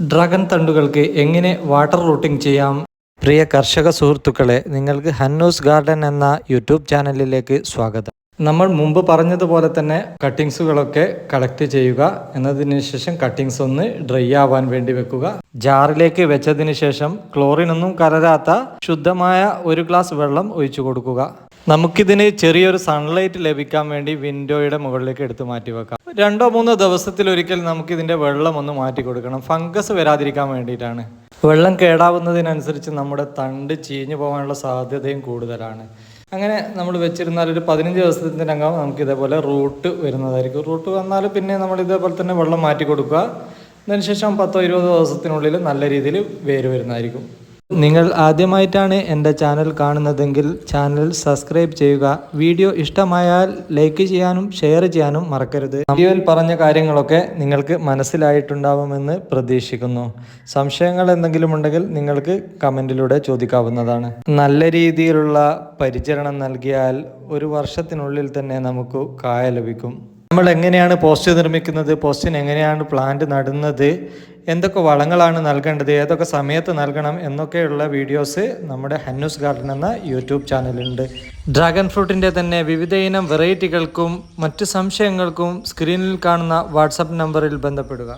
Dragon തണ്ടുകൾക്ക് എങ്ങനെ water routing ചെയ്യാം? പ്രിയ കർഷക സുഹൃത്തുക്കളെ നിങ്ങൾക്ക് ഹന്നൂസ് ഗാർഡൻ എന്ന യൂട്യൂബ് ചാനലിലേക്ക് സ്വാഗതം. നമ്മൾ മുമ്പ് പറഞ്ഞതുപോലെ തന്നെ കട്ടിങ്സുകളൊക്കെ കളക്ട് ചെയ്യുക എന്നതിന് ശേഷം കട്ടിങ്സ് ഒന്ന് ഡ്രൈ ആവാൻ വേണ്ടി വെക്കുക. ജാറിലേക്ക് വെച്ചതിന് ശേഷം ക്ലോറിൻ ഒന്നും കലരാത്ത ശുദ്ധമായ ഒരു ഗ്ലാസ് വെള്ളം ഒഴിച്ചു കൊടുക്കുക. നമുക്കിതിന് ചെറിയൊരു സൺലൈറ്റ് ലഭിക്കാൻ വേണ്ടി വിൻഡോയുടെ മുകളിലേക്ക് എടുത്തു മാറ്റി വെക്കാം. രണ്ടോ മൂന്നോ ദിവസത്തിൽ ഒരിക്കൽ നമുക്ക് നമുക്കിതിന്റെ വെള്ളം ഒന്ന് മാറ്റി കൊടുക്കണം. ഫംഗസ് വരാതിരിക്കാൻ വേണ്ടിയിട്ടാണ്. വെള്ളം കേടാവുന്നതിനനുസരിച്ച് നമ്മുടെ തണ്ട് ചീഞ്ഞു പോകാനുള്ള സാധ്യതയും കൂടുതലാണ്. അങ്ങനെ നമ്മൾ വെച്ചിരുന്നാൽ ഒരു പതിനഞ്ച് ദിവസത്തിനകം നമുക്ക് ഇതേപോലെ റൂട്ട് വരുന്നതായിരിക്കും. റൂട്ട് വന്നാൽ പിന്നെ നമ്മൾ ഇതേപോലെ തന്നെ വെള്ളം മാറ്റി കൊടുക്കുക. അതിനുശേഷം പത്തോ ഇരുപതോ ദിവസത്തിനുള്ളിൽ നല്ല രീതിയിൽ വേര് വരുന്നതായിരിക്കും. നിങ്ങൾ ആദ്യമായിട്ടാണ് എന്റെ ചാനൽ കാണുന്നതെങ്കിൽ ചാനൽ സബ്സ്ക്രൈബ് ചെയ്യുക. വീഡിയോ ഇഷ്ടമായാൽ ലൈക്ക് ചെയ്യാനും ഷെയർ ചെയ്യാനും മറക്കരുത്. വീഡിയോയിൽ പറഞ്ഞ കാര്യങ്ങളൊക്കെ നിങ്ങൾക്ക് മനസ്സിലായിട്ടുണ്ടാവുമെന്ന് പ്രതീക്ഷിക്കുന്നു. സംശയങ്ങൾ എന്തെങ്കിലും ഉണ്ടെങ്കിൽ നിങ്ങൾക്ക് കമന്റിലൂടെ ചോദിക്കാവുന്നതാണ്. നല്ല രീതിയിലുള്ള പരിചരണം നൽകിയാൽ ഒരു വർഷത്തിനുള്ളിൽ തന്നെ നമുക്ക് കായ ലഭിക്കും. നമ്മൾ എങ്ങനെയാണ് പോസ്റ്റ് നിർമ്മിക്കുന്നത് പോസ്റ്റിന് എങ്ങനെയാണ് പ്ലാന്റ് നടുന്നത് എന്തൊക്കെ വളങ്ങളാണ് നൽകേണ്ടത് ഏതൊക്കെ സമയത്ത് നൽകണം എന്നൊക്കെയുള്ള വീഡിയോസ് നമ്മുടെ ഹന്നൂസ് ഗാർഡൻ എന്ന യൂട്യൂബ് ചാനലുണ്ട് ഡ്രാഗൺ ഫ്രൂട്ടിന്റെ തന്നെ വിവിധ ഇനം വെറൈറ്റികൾക്കും മറ്റ് സംശയങ്ങൾക്കും സ്ക്രീനിൽ കാണുന്ന വാട്സപ്പ് നമ്പറിൽ ബന്ധപ്പെടുക.